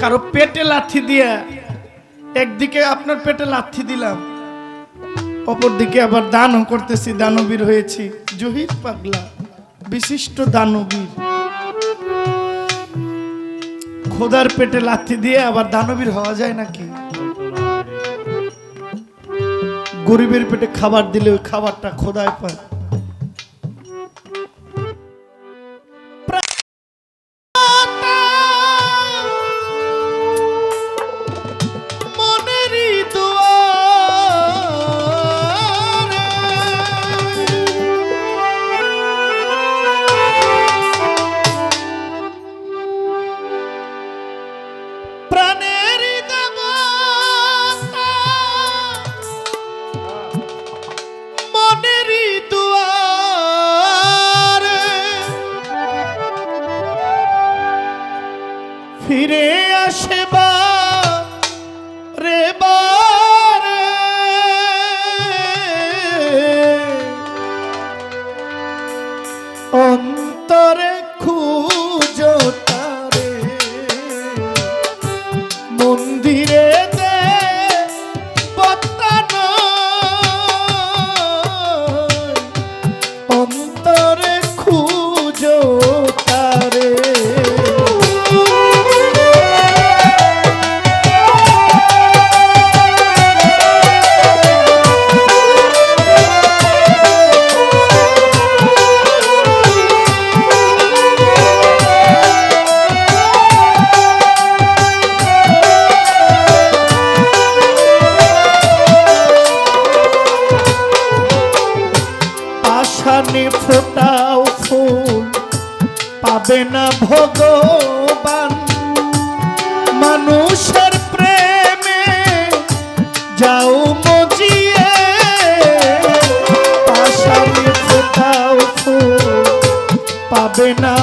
কারও পেটে লাথি দিয়া একদিকে আপনার পেটে লাথি দিলাম, অপরদিকে আবার দানও করতেছি, দানবীর হয়েছি। জহির পাগলা, বিশিষ্ট দানবীর। খোদার পেটে লাথি দিয়ে আবার দানবীর হওয়া যায় নাকি? গরিবের পেটে খাবার দিলে ওই খাবারটা খোদায় পায়। অন্তরে খুঁজো পাবে না ভগবান? মানুষের প্রেমে যাও মজিয়ে পাবে না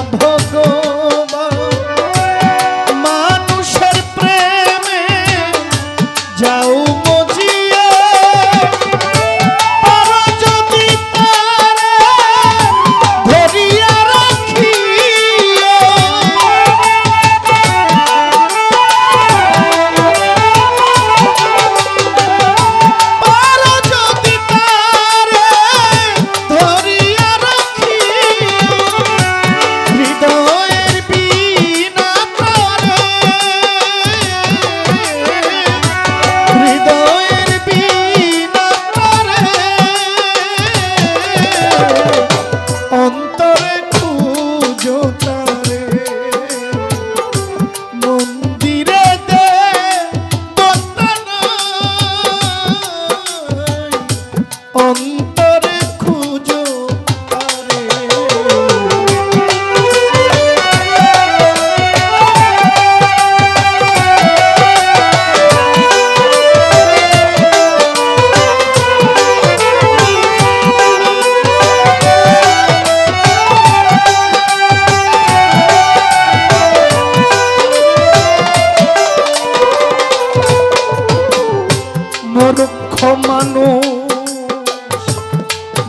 মানুষ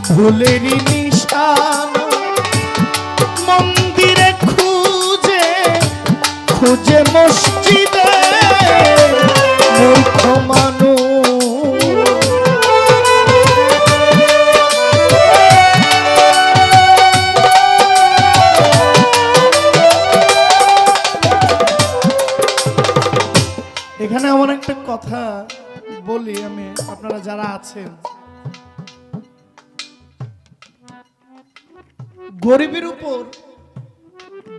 ভুলেরই নিশান মন্দিরে খুঁজে খুঁজে মসজিদে মূর্খ এখানে এমন একটা কথা বলি আমি, আপনারা যারা আছেন। গরিবের উপর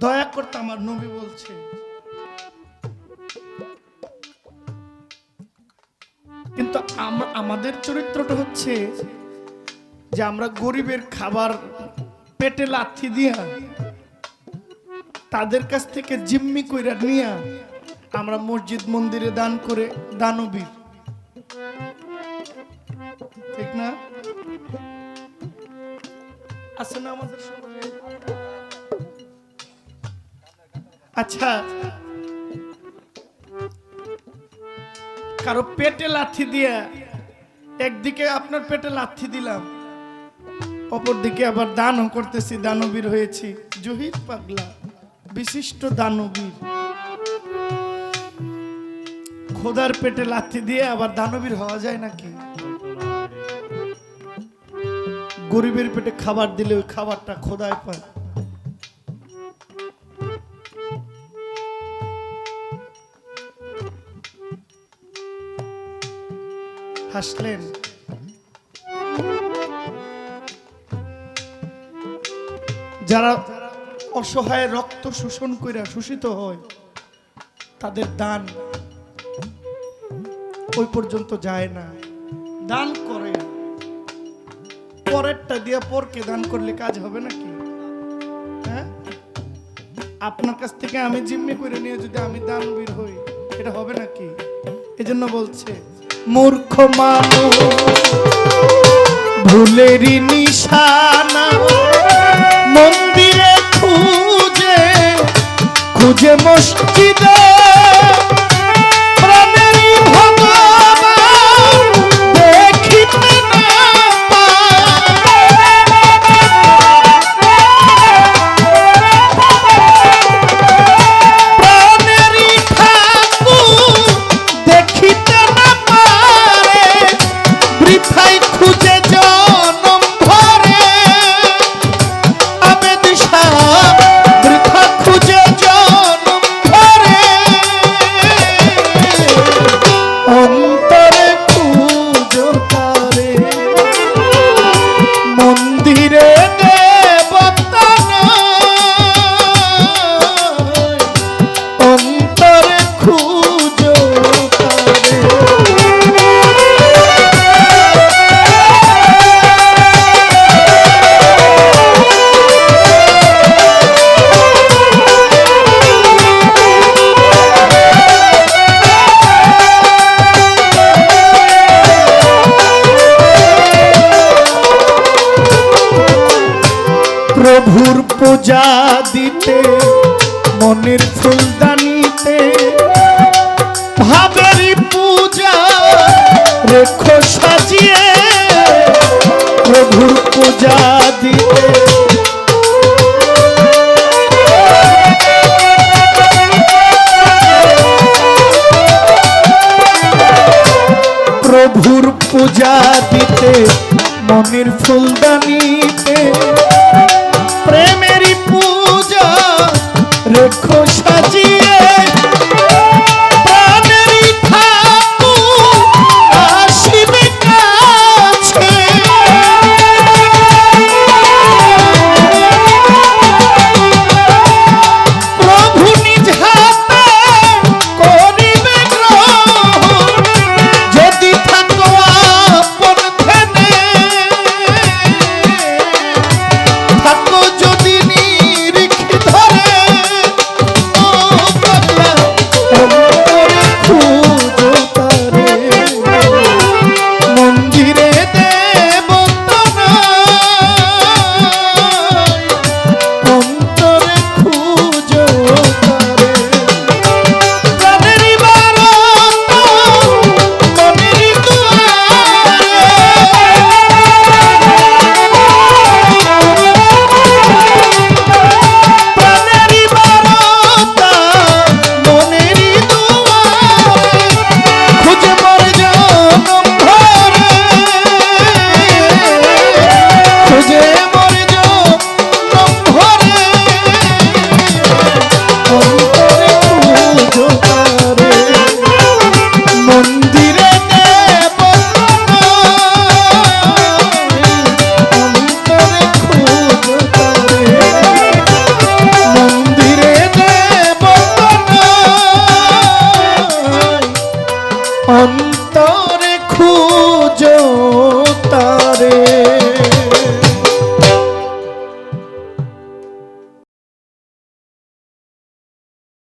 দয়া করতে আমার নবী বলছে, কিন্তু আমাদের চরিত্রটা হচ্ছে যে আমরা গরিবের খাবার পেটে লাথি দিয়া তাদের কাছ থেকে জিম্মি কইরা নিয়া আমরা মসজিদ মন্দিরে দান করে দানবীর। ঠিক না? আছে না আমাদের সমাজে আচ্ছা। কারও পেটে লাথি দিয়া একদিকে আপনার পেটে লাথি দিলাম অপরদিকে আবার দানও করতেছি দানবীর হয়েছি। জহির পাগলা বিশিষ্ট দানবীর। খোদার পেটে লাথি দিয়ে আবার দানবীর হওয়া যায় নাকি? গরিবের পেটে খাবার দিলে ওই খাবারটা খোদায় পায়। হাসলেন। যারা অসহায় রক্ত শোষণ করে শোষিত হয়, তাদের দান ওই পর্যন্ত যায় না। দান করে। পরেরটা দিয়ে পরকে দান করলে কাজ হবে নাকি? হ্যাঁ? আপনার কাছ থেকে আমি জিম্মি করে নিয়ে যদি আমি দানবীর হই, এটা হবে নাকি? এজন্য বলছে, মূর্খ মানুষ ভুলেরই নিশানা, মন্দিরে খুঁজে খুঁজে মসজিদে প্রভুর পূজা দিতে, মনের ফুলদানিতে। ভাবেরই পূজা রেখো সাজিয়ে, প্রভুর পূজা দিতে। প্রভুর পূজা দিতে রেখো সাজিয়ে